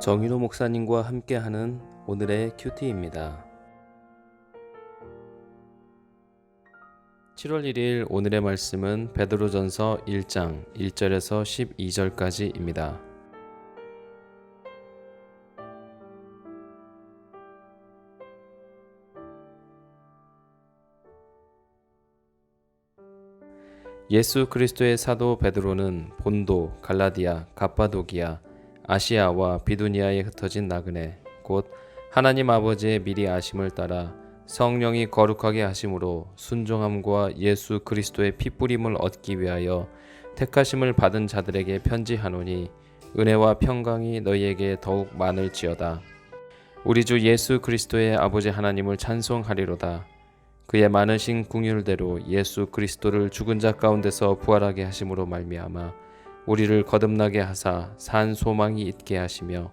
정인호 목사님과 함께하는 오늘의 큐티입니다. 7월 1일 오늘의 말씀은 베드로전서 1장 1절에서 12절까지입니다. 예수 그리스도의 사도 베드로는 본도, 갈라디아, 갑바도기아, 아시아와 비두니아에 흩어진 나그네 곧 하나님 아버지의 미리 아심을 따라 성령이 거룩하게 하심으로 순종함과 예수 그리스도의 피뿌림을 얻기 위하여 택하심을 받은 자들에게 편지하노니 은혜와 평강이 너희에게 더욱 많을지어다. 우리 주 예수 그리스도의 아버지 하나님을 찬송하리로다. 그의 많으신 궁율대로 예수 그리스도를 죽은 자 가운데서 부활하게 하심으로 말미암아 우리를 거듭나게 하사 산 소망이 있게 하시며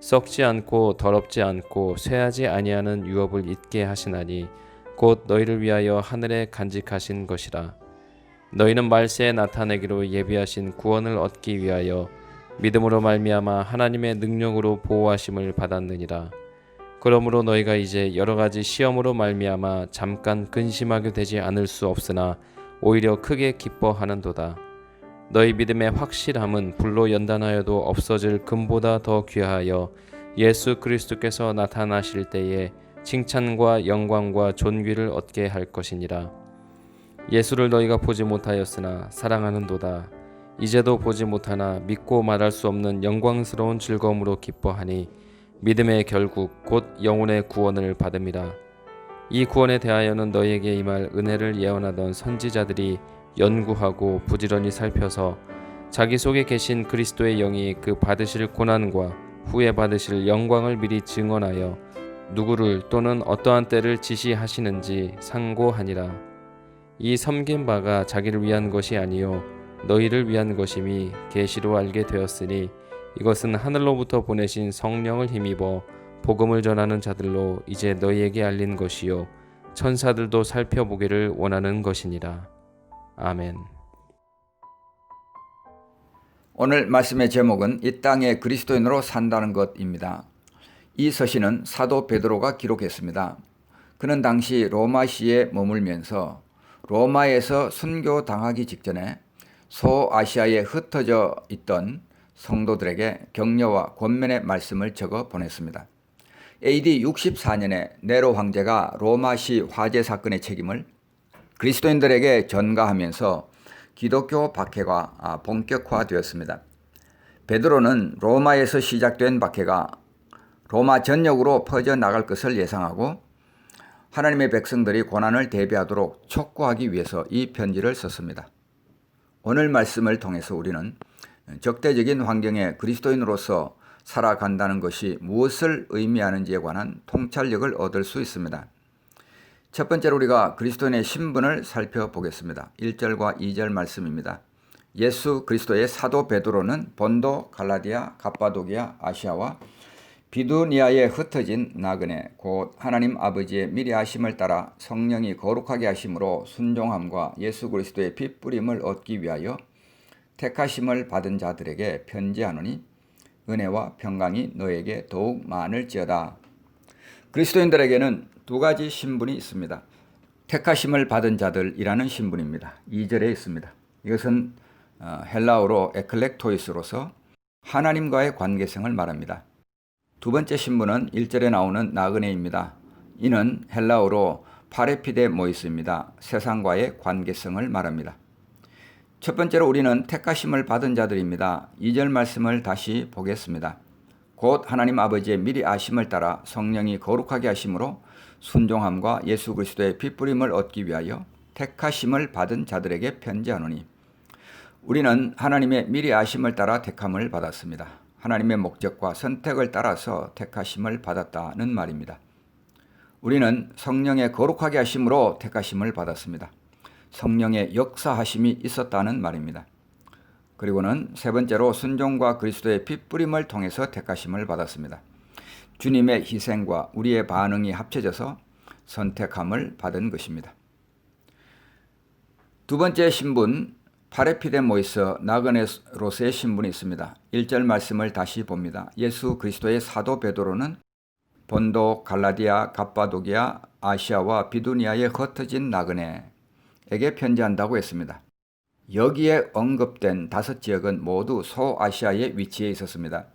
썩지 않고 더럽지 않고 쇠하지 아니하는 유업을 있게 하시나니 곧 너희를 위하여 하늘에 간직하신 것이라. 너희는 말세에 나타내기로 예비하신 구원을 얻기 위하여 믿음으로 말미암아 하나님의 능력으로 보호하심을 받았느니라. 그러므로 너희가 이제 여러 가지 시험으로 말미암아 잠깐 근심하게 되지 않을 수 없으나 오히려 크게 기뻐하는도다 너희 믿음의 확실함은 불로 연단하여도 없어질 금보다 더 귀하여 예수 그리스도께서 나타나실 때에 칭찬과 영광과 존귀를 얻게 할 것이니라. 예수를 너희가 보지 못하였으나 사랑하는도다. 이제도 보지 못하나 믿고 말할 수 없는 영광스러운 즐거움으로 기뻐하니 믿음의 결국 곧 영혼의 구원을 받음이라. 이 구원에 대하여는 너희에게 임할 은혜를 예언하던 선지자들이 연구하고 부지런히 살펴서 자기 속에 계신 그리스도의 영이 그 받으실 고난과 후에 받으실 영광을 미리 증언하여 누구를 또는 어떠한 때를 지시하시는지 상고하니라. 이 섬긴 바가 자기를 위한 것이 아니요 너희를 위한 것임이 계시로 알게 되었으니 이것은 하늘로부터 보내신 성령을 힘입어 복음을 전하는 자들로 이제 너희에게 알린 것이요 천사들도 살펴보기를 원하는 것이니라. 아멘. 오늘 말씀의 제목은 이 땅에 그리스도인으로 산다는 것입니다. 이 서신은 사도 베드로가 기록했습니다. 그는 당시 로마시에 머물면서 로마에서 순교 당하기 직전에 소아시아에 흩어져 있던 성도들에게 격려와 권면의 말씀을 적어 보냈습니다. AD 64년에 네로 황제가 로마시 화재 사건의 책임을 그리스도인들에게 전가하면서 기독교 박해가 본격화되었습니다. 베드로는 로마에서 시작된 박해가 로마 전역으로 퍼져 나갈 것을 예상하고 하나님의 백성들이 고난을 대비하도록 촉구하기 위해서 이 편지를 썼습니다. 오늘 말씀을 통해서 우리는 적대적인 환경에 그리스도인으로서 살아간다는 것이 무엇을 의미하는지에 관한 통찰력을 얻을 수 있습니다. 첫 번째로 우리가 그리스도인의 신분을 살펴보겠습니다. 1절과 2절 말씀입니다. 예수 그리스도의 사도 베드로는 본도, 갈라디아, 갑바도기아, 아시아와 비두니아에 흩어진 나그네 곧 하나님 아버지의 미리 하심을 따라 성령이 거룩하게 하심으로 순종함과 예수 그리스도의 피 뿌림을 얻기 위하여 택하심을 받은 자들에게 편지하노니 은혜와 평강이 너에게 더욱 많을지어다. 그리스도인들에게는 두 가지 신분이 있습니다. 택하심을 받은 자들이라는 신분입니다. 2절에 있습니다. 이것은 어, 헬라어로 에클렉토이스로서 하나님과의 관계성을 말합니다. 두 번째 신분은 1절에 나오는 나그네입니다. 이는 헬라어로 파레피데 모이스입니다. 세상과의 관계성을 말합니다. 첫 번째로 우리는 택하심을 받은 자들입니다. 2절 말씀을 다시 보겠습니다. 곧 하나님 아버지의 미리 아심을 따라 성령이 거룩하게 하심으로 순종함과 예수 그리스도의 핏부림을 얻기 위하여 택하심을 받은 자들에게 편지하노니 우리는 하나님의 미리 아심을 따라 택함을 받았습니다. 하나님의 목적과 선택을 따라서 택하심을 받았다는 말입니다. 우리는 성령의 거룩하게 하심으로 택하심을 받았습니다. 성령의 역사하심이 있었다는 말입니다. 그리고는 세 번째로 순종과 그리스도의 핏뿌림을 통해서 택하심을 받았습니다. 주님의 희생과 우리의 반응이 합쳐져서 선택함을 받은 것입니다. 두 번째 신분, 파레피데모이스 나그네로서의 신분이 있습니다. 1절 말씀을 다시 봅니다. 예수 그리스도의 사도 베드로는 본도, 갈라디아, 갑바도기아, 아시아와 비두니아에 흩어진 나그네에게 편지한다고 했습니다. 여기에 언급된 다섯 지역은 모두 소아시아에 위치해 있었습니다.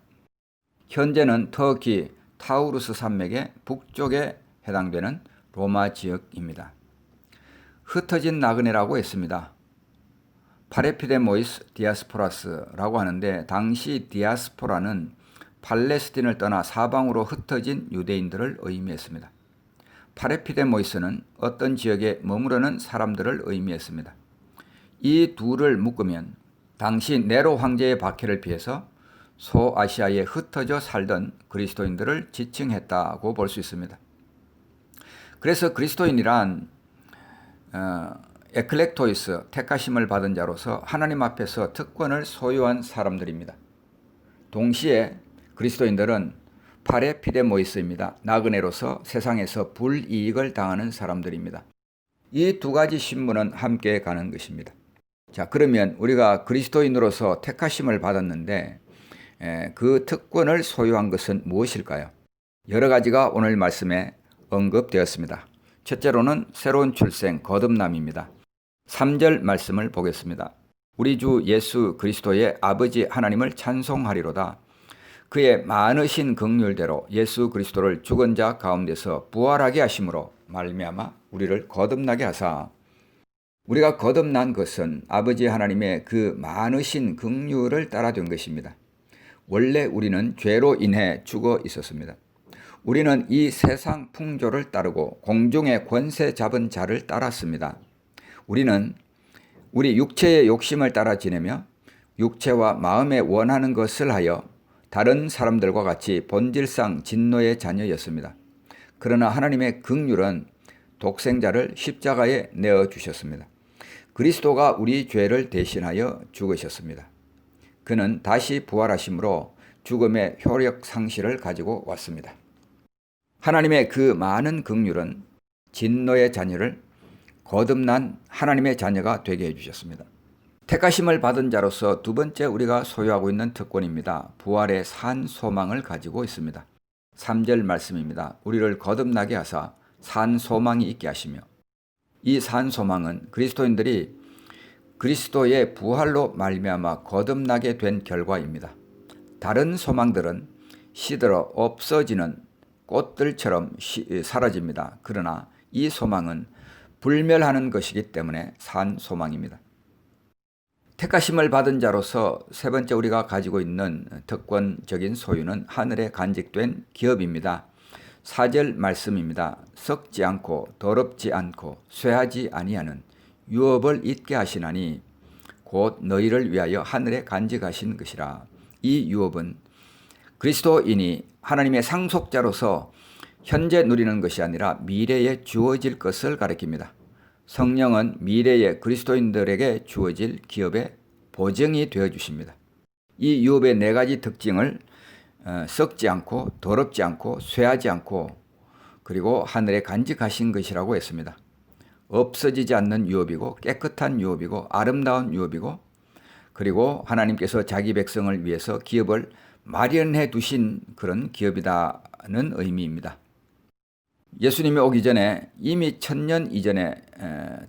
현재는 터키 타우루스 산맥의 북쪽에 해당되는 로마 지역입니다. 흩어진 나그네라고 했습니다. 파레피데모이스 디아스포라스라고 하는데 당시 디아스포라는 팔레스틴을 떠나 사방으로 흩어진 유대인들을 의미했습니다. 파레피데모이스는 어떤 지역에 머무르는 사람들을 의미했습니다. 이 둘을 묶으면 당시 네로 황제의 박해를 피해서 소아시아에 흩어져 살던 그리스도인들을 지칭했다고 볼 수 있습니다. 그래서 그리스도인이란 어, 에클렉토이스 택하심을 받은 자로서 하나님 앞에서 특권을 소유한 사람들입니다. 동시에 그리스도인들은 파레피데모이스입니다. 나그네로서 세상에서 불이익을 당하는 사람들입니다. 이 두 가지 신분은 함께 가는 것입니다. 자, 그러면 우리가 그리스도인으로서 택하심을 받았는데 에, 그 특권을 소유한 것은 무엇일까요? 여러 가지가 오늘 말씀에 언급되었습니다. 첫째로는 새로운 출생, 거듭남입니다. 3절 말씀을 보겠습니다. 우리 주 예수 그리스도의 아버지 하나님을 찬송하리로다. 그의 많으신 긍휼대로 예수 그리스도를 죽은 자 가운데서 부활하게 하심으로 말미암아 우리를 거듭나게 하사 우리가 거듭난 것은 아버지 하나님의 그 많으신 긍휼을 따라 된 것입니다. 원래 우리는 죄로 인해 죽어 있었습니다. 우리는 이 세상 풍조를 따르고 공중의 권세 잡은 자를 따랐습니다. 우리는 우리 육체의 욕심을 따라 지내며 육체와 마음에 원하는 것을 하여 다른 사람들과 같이 본질상 진노의 자녀였습니다. 그러나 하나님의 긍휼은 독생자를 십자가에 내어 주셨습니다. 그리스도가 우리 죄를 대신하여 죽으셨습니다. 그는 다시 부활하심으로 죽음의 효력 상실을 가지고 왔습니다. 하나님의 그 많은 긍휼은 진노의 자녀를 거듭난 하나님의 자녀가 되게 해 주셨습니다. 택하심을 받은 자로서 두 번째 우리가 소유하고 있는 특권입니다. 부활의 산 소망을 가지고 있습니다. 3절 말씀입니다. 우리를 거듭나게 하사 산 소망이 있게 하시며 이 산 소망은 그리스도인들이 그리스도의 부활로 말미암아 거듭나게 된 결과입니다. 다른 소망들은 시들어 없어지는 꽃들처럼 시, 사라집니다. 그러나 이 소망은 불멸하는 것이기 때문에 산 소망입니다. 택하심을 받은 자로서 세 번째 우리가 가지고 있는 특권적인 소유는 하늘에 간직된 기업입니다. 4절 말씀입니다. 썩지 않고 더럽지 않고 쇠하지 아니하는 유업을 잊게 하시나니 곧 너희를 위하여 하늘에 간직하신 것이라. 이 유업은 그리스도인이 하나님의 상속자로서 현재 누리는 것이 아니라 미래에 주어질 것을 가리킵니다. 성령은 미래의 그리스도인들에게 주어질 기업의 보증이 되어 주십니다. 이 유업의 네 가지 특징을 어, 썩지 않고 더럽지 않고 쇠하지 않고 그리고 하늘에 간직하신 것이라고 했습니다. 없어지지 않는 유업이고 깨끗한 유업이고 아름다운 유업이고 그리고 하나님께서 자기 백성을 위해서 기업을 마련해 두신 그런 기업이다는 의미입니다. 예수님이 오기 전에 이미 천년 이전에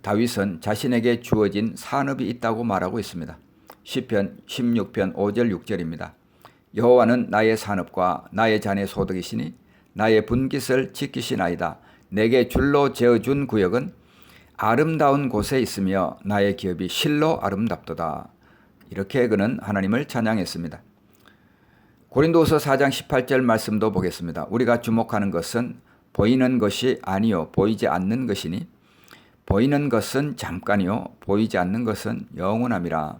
다윗은 자신에게 주어진 산업이 있다고 말하고 있습니다. 시편 16편 5절 6절입니다. 여호와는 나의 산업과 나의 잔의 소득이시니 나의 분깃을 지키시나이다. 내게 줄로 재어준 구역은 아름다운 곳에 있으며 나의 기업이 실로 아름답도다. 이렇게 그는 하나님을 찬양했습니다. 고린도서 4장 18절 말씀도 보겠습니다. 우리가 주목하는 것은 보이는 것이 아니요 보이지 않는 것이니 보이는 것은 잠깐이요 보이지 않는 것은 영원함이라.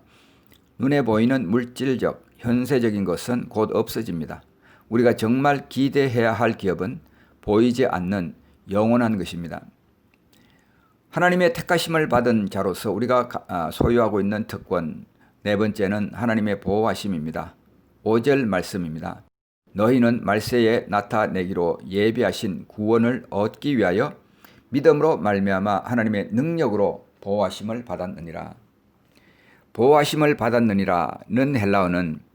눈에 보이는 물질적 현세적인 것은 곧 없어집니다. 우리가 정말 기대해야 할 기업은 보이지 않는 영원한 것입니다. 하나님의 택하심을 받은 자로서 우리가 아, 소유하고 있는 특권 네 번째는 하나님의 보호하심입니다. 5절 말씀입니다. 너희는 말세에 나타내기로 예비하신 구원을 얻기 위하여 믿음으로 말미암아 하나님의 능력으로 보호하심을 받았느니라. 보호하심을 받았느니라는 헬라어는 어,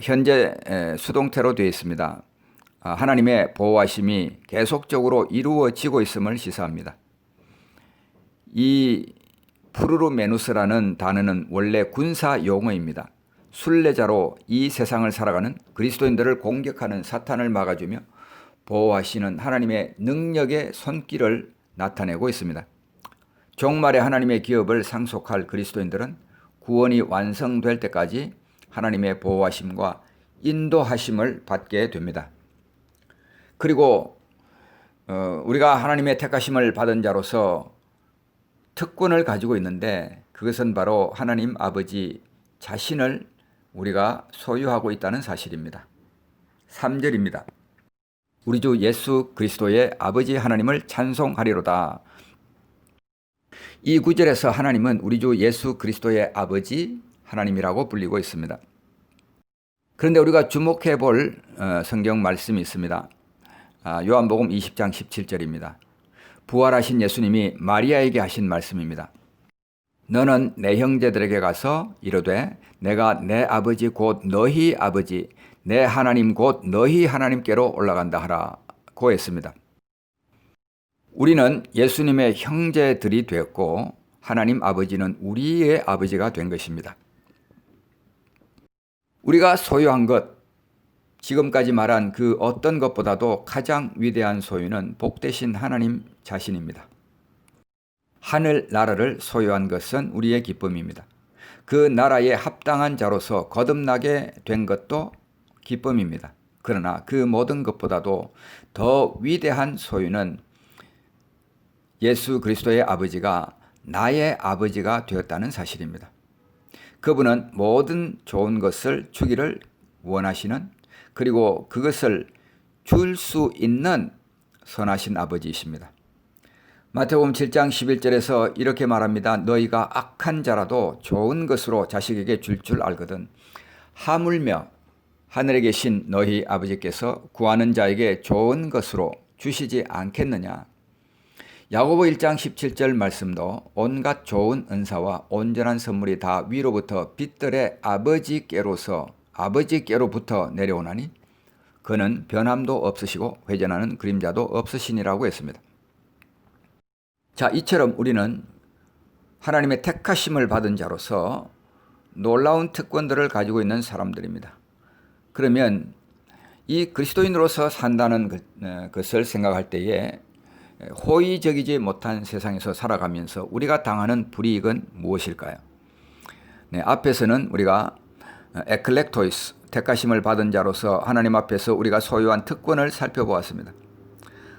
현재 에, 수동태로 되어 있습니다. 아, 하나님의 보호하심이 계속적으로 이루어지고 있음을 시사합니다. 이 푸르르메누스라는 단어는 원래 군사 용어입니다. 순례자로 이 세상을 살아가는 그리스도인들을 공격하는 사탄을 막아주며 보호하시는 하나님의 능력의 손길을 나타내고 있습니다. 종말의 하나님의 기업을 상속할 그리스도인들은 구원이 완성될 때까지 하나님의 보호하심과 인도하심을 받게 됩니다. 그리고 어, 우리가 하나님의 택하심을 받은 자로서 특권을 가지고 있는데 그것은 바로 하나님 아버지 자신을 우리가 소유하고 있다는 사실입니다. 3절입니다. 우리 주 예수 그리스도의 아버지 하나님을 찬송하리로다. 이 구절에서 하나님은 우리 주 예수 그리스도의 아버지 하나님이라고 불리고 있습니다. 그런데 우리가 주목해 볼 어, 성경 말씀이 있습니다. 아, 요한복음 20장 17절입니다. 부활하신 예수님이 마리아에게 하신 말씀입니다. 너는 내 형제들에게 가서 이르되 내가 내 아버지 곧 너희 아버지 내 하나님 곧 너희 하나님께로 올라간다 하라고 했습니다. 우리는 예수님의 형제들이 되었고 하나님 아버지는 우리의 아버지가 된 것입니다. 우리가 소유한 것 지금까지 말한 그 어떤 것보다도 가장 위대한 소유는 복되신 하나님 자신입니다. 하늘 나라를 소유한 것은 우리의 기쁨입니다. 그 나라에 합당한 자로서 거듭나게 된 것도 기쁨입니다. 그러나 그 모든 것보다도 더 위대한 소유는 예수 그리스도의 아버지가 나의 아버지가 되었다는 사실입니다. 그분은 모든 좋은 것을 주기를 원하시는 그리고 그것을 줄 수 있는 선하신 아버지이십니다. 마태복음 7장 11절에서 이렇게 말합니다. 너희가 악한 자라도 좋은 것으로 자식에게 줄줄 줄 알거든. 하물며 하늘에 계신 너희 아버지께서 구하는 자에게 좋은 것으로 주시지 않겠느냐. 야고보 1장 17절 말씀도 온갖 좋은 은사와 온전한 선물이 다 위로부터 빛들의 아버지께로서 아버지께로부터 내려오나니 그는 변함도 없으시고 회전하는 그림자도 없으시니라고 했습니다. 자, 이처럼 우리는 하나님의 택하심을 받은 자로서 놀라운 특권들을 가지고 있는 사람들입니다. 그러면 이 그리스도인으로서 산다는 어, 것을 생각할 때에 호의적이지 못한 세상에서 살아가면서 우리가 당하는 불이익은 무엇일까요? 네, 앞에서는 우리가 에클렉토이스 택하심을 받은 자로서 하나님 앞에서 우리가 소유한 특권을 살펴보았습니다.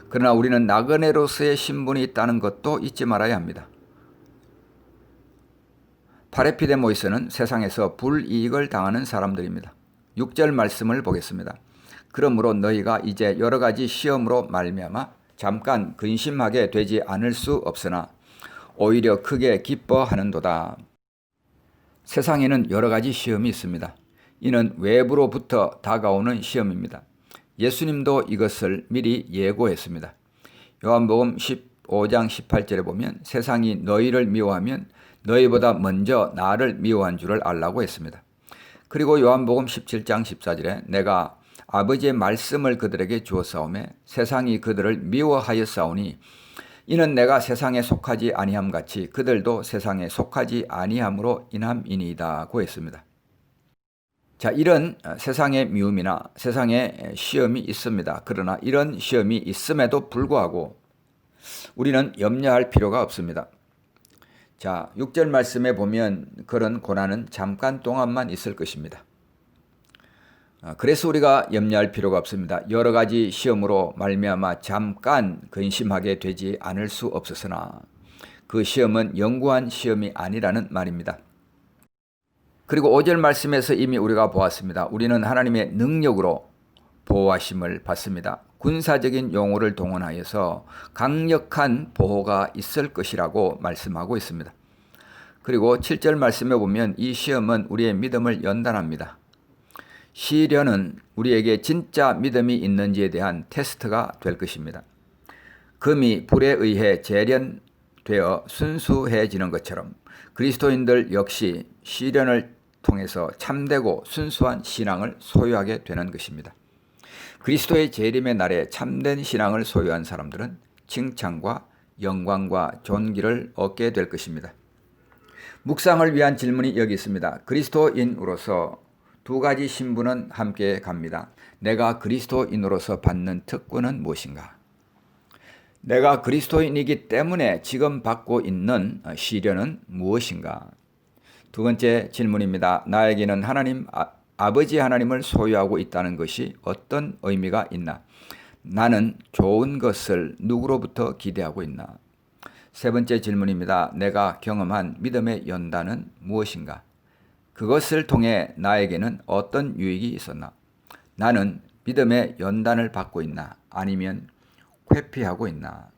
그러나 우리는 나그네로서의 신분이 있다는 것도 잊지 말아야 합니다. 파레피데모이스는 세상에서 불이익을 당하는 사람들입니다. 6절 말씀을 보겠습니다. 그러므로 너희가 이제 여러 가지 시험으로 말미암아 잠깐 근심하게 되지 않을 수 없으나 오히려 크게 기뻐하는도다. 세상에는 여러 가지 시험이 있습니다. 이는 외부로부터 다가오는 시험입니다. 예수님도 이것을 미리 예고했습니다. 요한복음 15장 18절에 보면 세상이 너희를 미워하면 너희보다 먼저 나를 미워한 줄을 알라고 했습니다. 그리고 요한복음 17장 14절에 내가 아버지의 말씀을 그들에게 주었사오매 세상이 그들을 미워하였사오니 이는 내가 세상에 속하지 아니함 같이 그들도 세상에 속하지 아니함으로 인함이니이다고 했습니다. 자, 이런 세상의 미움이나 세상의 시험이 있습니다. 그러나 이런 시험이 있음에도 불구하고 우리는 염려할 필요가 없습니다. 자, 6절 말씀에 보면 그런 고난은 잠깐 동안만 있을 것입니다. 아, 그래서 우리가 염려할 필요가 없습니다. 여러 가지 시험으로 말미암아 잠깐 근심하게 되지 않을 수 없었으나 그 시험은 영구한 시험이 아니라는 말입니다. 그리고 5절 말씀에서 이미 우리가 보았습니다. 우리는 하나님의 능력으로 보호하심을 받습니다. 군사적인 용어를 동원하여서 강력한 보호가 있을 것이라고 말씀하고 있습니다. 그리고 7절 말씀에 보면 이 시험은 우리의 믿음을 연단합니다. 시련은 우리에게 진짜 믿음이 있는지에 대한 테스트가 될 것입니다. 금이 불에 의해 재련 되어 순수해지는 것처럼 그리스도인들 역시 시련을 통해서 참되고 순수한 신앙을 소유하게 되는 것입니다. 그리스도의 재림의 날에 참된 신앙을 소유한 사람들은 칭찬과 영광과 존귀를 얻게 될 것입니다. 묵상을 위한 질문이 여기 있습니다. 그리스도인으로서 두 가지 신분은 함께 갑니다. 내가 그리스도인으로서 받는 특권은 무엇인가? 내가 그리스도인이기 때문에 지금 받고 있는 시련은 무엇인가? 두 번째 질문입니다. 나에게는 하나님 아, 아버지 하나님을 소유하고 있다는 것이 어떤 의미가 있나? 나는 좋은 것을 누구로부터 기대하고 있나? 세 번째 질문입니다. 내가 경험한 믿음의 연단은 무엇인가? 그것을 통해 나에게는 어떤 유익이 있었나? 나는 믿음의 연단을 받고 있나? 아니면 회피하고 있나?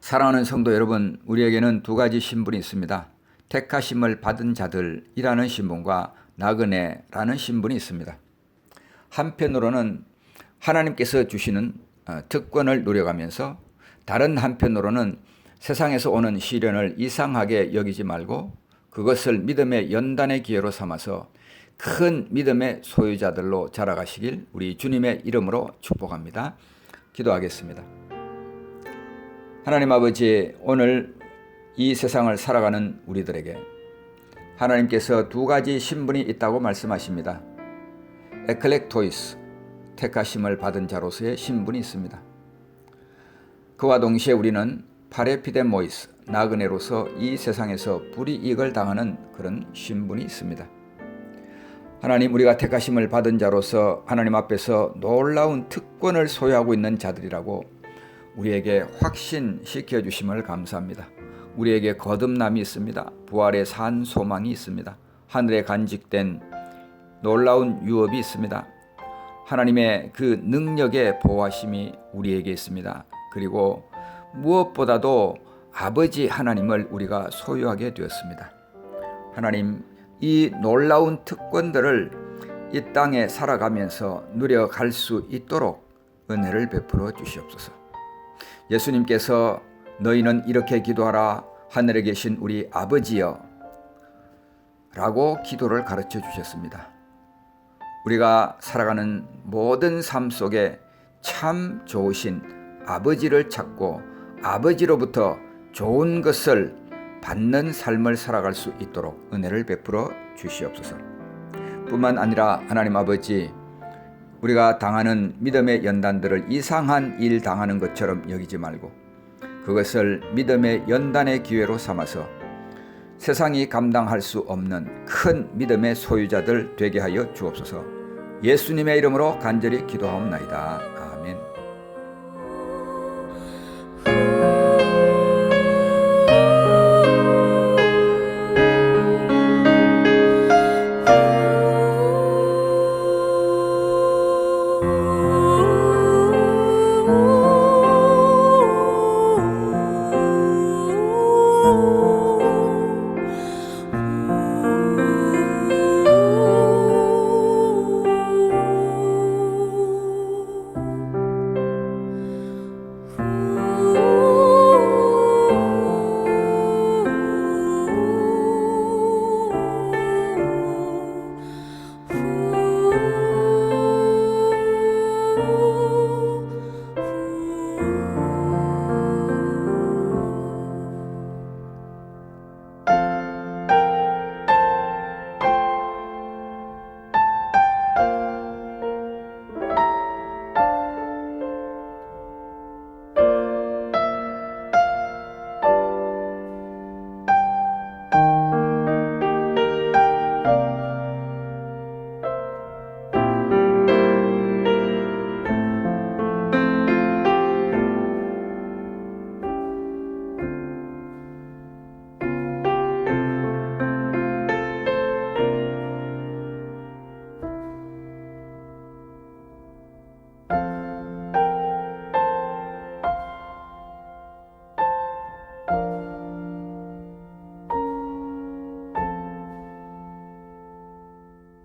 사랑하는 성도 여러분, 우리에게는 두 가지 신분이 있습니다. 택하심을 받은 자들이라는 신분과 나그네라는 신분이 있습니다. 한편으로는 하나님께서 주시는 어, 특권을 누려가면서 다른 한편으로는 세상에서 오는 시련을 이상하게 여기지 말고 그것을 믿음의 연단의 기회로 삼아서 큰 믿음의 소유자들로 자라가시길 우리 주님의 이름으로 축복합니다. 기도하겠습니다. 하나님 아버지, 오늘 이 세상을 살아가는 우리들에게 하나님께서 두 가지 신분이 있다고 말씀하십니다. 에클렉토이스, 택하심을 받은 자로서의 신분이 있습니다. 그와 동시에 우리는 파레피데모이스, 나그네로서 이 세상에서 불이익을 당하는 그런 신분이 있습니다. 하나님 우리가 택하심을 받은 자로서 하나님 앞에서 놀라운 특권을 소유하고 있는 자들이라고 우리에게 확신시켜 주심을 감사합니다. 우리에게 거듭남이 있습니다. 부활의 산 소망이 있습니다. 하늘에 간직된 놀라운 유업이 있습니다. 하나님의 그 능력의 보호하심이 우리에게 있습니다. 그리고 무엇보다도 아버지 하나님을 우리가 소유하게 되었습니다. 하나님, 이 놀라운 특권들을 이 땅에 살아가면서 누려갈 수 있도록 은혜를 베풀어 주시옵소서. 예수님께서 너희는 이렇게 기도하라 하늘에 계신 우리 아버지여 라고 기도를 가르쳐 주셨습니다. 우리가 살아가는 모든 삶 속에 참 좋으신 아버지를 찾고 아버지로부터 좋은 것을 받는 삶을 살아갈 수 있도록 은혜를 베풀어 주시옵소서. 뿐만 아니라 하나님 아버지 우리가 당하는 믿음의 연단들을 이상한 일 당하는 것처럼 여기지 말고 그것을 믿음의 연단의 기회로 삼아서 세상이 감당할 수 없는 큰 믿음의 소유자들 되게 하여 주옵소서. 예수님의 이름으로 간절히 기도하옵나이다.